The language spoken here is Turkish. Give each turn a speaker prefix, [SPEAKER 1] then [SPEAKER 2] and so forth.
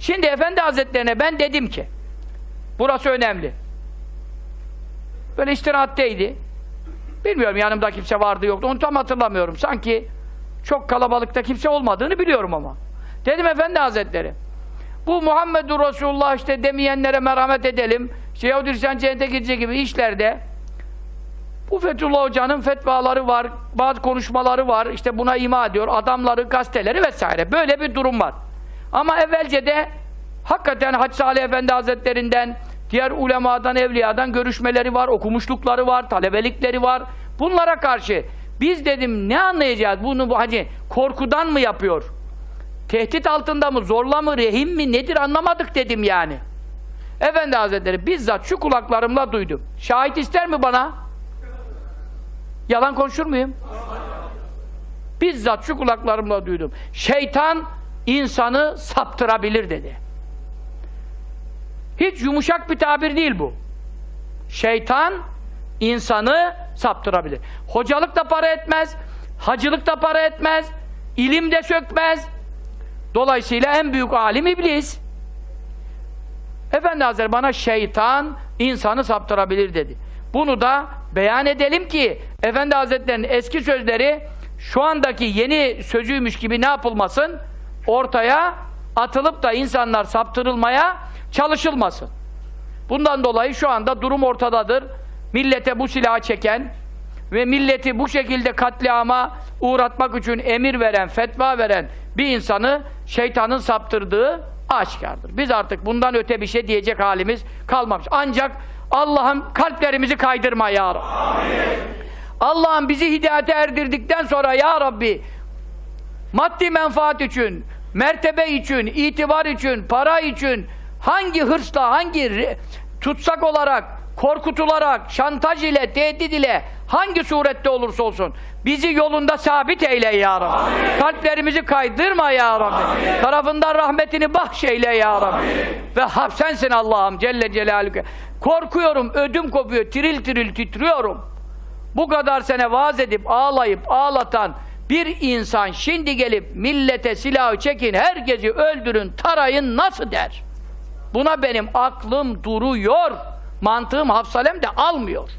[SPEAKER 1] Şimdi Efendi Hazretlerine ben dedim ki burası önemli. Böyle istirahatteydi. Bilmiyorum yanımda kimse vardı yoktu. Onu tam hatırlamıyorum. Sanki çok kalabalıkta kimse olmadığını biliyorum ama. Dedim Efendi Hazretleri bu Muhammedur Resulullah işte demeyenlere merhamet edelim. İşte Yahudi Hristiyan cennete gidecek gibi işlerde bu Fethullah Hoca'nın fetvaları var, bazı konuşmaları var, işte buna ima ediyor, adamları, gazeteleri vesaire. Böyle bir durum var. Ama evvelce de hakikaten Hacı Salih Efendi Hazretlerinden, diğer ulemadan, evliyadan görüşmeleri var, okumuşlukları var, talebelikleri var. Bunlara karşı biz dedim ne anlayacağız? Bunu bu hani korkudan mı yapıyor? Tehdit altında mı, zorla mı, rehim mi, nedir anlamadık dedim yani. Efendi Hazretleri bizzat şu kulaklarımla duydum. Şahit ister mi bana? Yalan konuşur muyum? Bizzat şu kulaklarımla duydum. Şeytan insanı saptırabilir dedi. Hiç yumuşak bir tabir değil bu. Şeytan insanı saptırabilir. Hocalık da para etmez, hacılık da para etmez, ilim de sökmez. Dolayısıyla en büyük alim iblis. Efendi Hazretleri bana şeytan insanı saptırabilir dedi. Bunu da beyan edelim ki Efendi Hazretleri'nin eski sözleri şu andaki yeni sözüymüş gibi ne yapılmasın? Ortaya atılıp da insanlar saptırılmaya çalışılmasın. Bundan dolayı şu anda durum ortadadır. Millete bu silahı çeken ve milleti bu şekilde katliama uğratmak için emir veren, fetva veren bir insanı şeytanın saptırdığı aşikardır. Biz artık bundan öte bir şey diyecek halimiz kalmamış. Ancak Allah'ım kalplerimizi kaydırma ya Rabbi. Allah'ım bizi hidayete erdirdikten sonra ya Rabbi maddi menfaat için, mertebe için, itibar için, para için hangi hırsla, hangi tutsak olarak, korkutularak, şantaj ile, tehdit ile hangi surette olursa olsun bizi yolunda sabit eyle ya Rabbi. Kalplerimizi kaydırma ya Rabbi. Tarafından rahmetini bahşeyle ya Rabbi. Ve hapsensin Allah'ım Celle Celaluhu. Korkuyorum, ödüm kopuyor, tiril tiril titriyorum. Bu kadar sene vaaz edip ağlayıp ağlatan bir insan şimdi gelip millete silahı çekin, herkesi öldürün, tarayın nasıl der? Buna benim aklım duruyor. Mantığım hafsalem de almıyor.